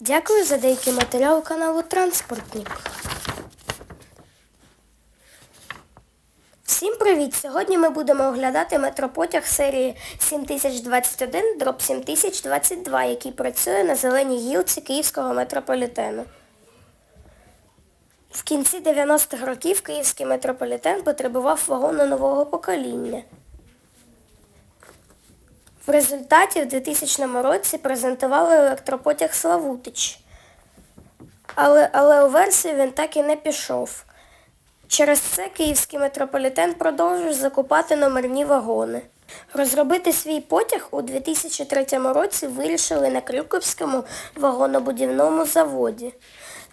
Дякую за деякий матеріал каналу Транспортник. Всім привіт! Сьогодні ми будемо оглядати метропотяг серії 7021 дроб 7022, який працює на зеленій гілці Київського метрополітену. В кінці 90-х років Київський метрополітен потребував вагону нового покоління. В результаті в 2000 році презентували електропотяг Славутич. Але, але у версію він так і не пішов. Через це київський метрополітен продовжує закупати номерні вагони. Розробити свій потяг у 2003 році вирішили на Крюківському вагонобудівному заводі.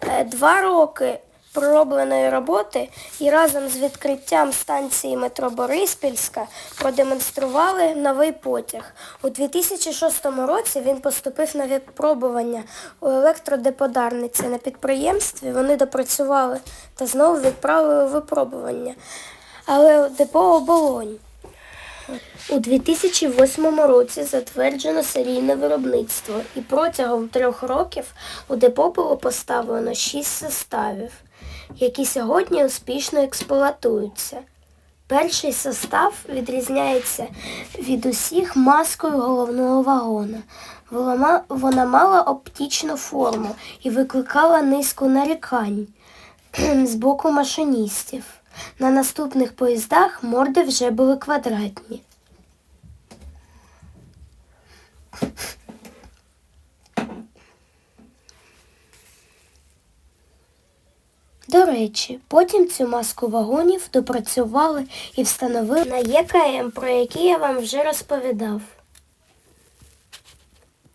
Е, Два роки проробленої роботи і разом з відкриттям станції метро Бориспільська продемонстрували новий потяг. У 2006 році він поступив на випробування у електродеподарниці на підприємстві. Вони допрацювали та знову відправили випробування. Але депо оболонь. У 2008 році затверджено серійне виробництво і протягом трьох років у депо було поставлено шість составів, які сьогодні успішно експлуатуються. Перший состав відрізняється від усіх маскою головного вагона. Вона мала оптичну форму і викликала низку нарікань з боку машиністів. На наступних поїздах морди вже були квадратні. До речі, потім цю маску вагонів допрацювали і встановили на ЄКМ, про які я вам вже розповідав.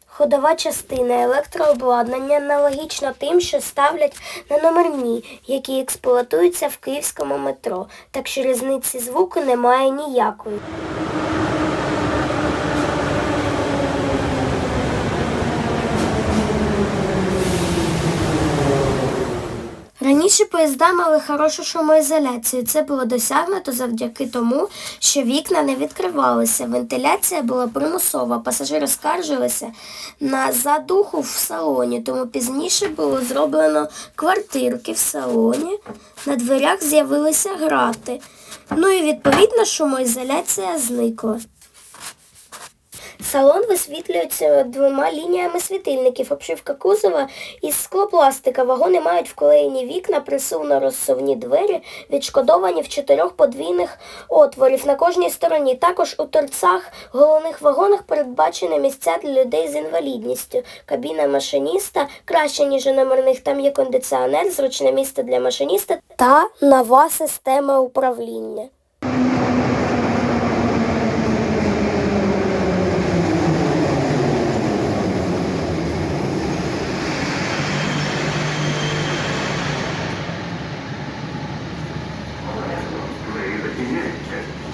Ходова частина електрообладнання аналогічно тим, що ставлять на номерні, які експлуатуються в київському метро, так що різниці звуку немає ніякої. Раніше поїзда мали хорошу шумоізоляцію. Це було досягнуто завдяки тому, що вікна не відкривалися, вентиляція була примусова, пасажири скаржилися на задуху в салоні, тому пізніше було зроблено квартирки в салоні, на дверях з'явилися грати. Ну і відповідно шумоізоляція зникла. Салон висвітлюється двома лініями світильників. Обшивка кузова із склопластика. Вагони мають вклеєні вікна, присувно-розсувні двері, відшкодовані в чотирьох подвійних отворів на кожній стороні. Також у торцях головних вагонах передбачені місця для людей з інвалідністю. Кабіна машиніста краще, ніж у номерних. Там є кондиціонер, зручне місце для машиніста та нова система управління. He did.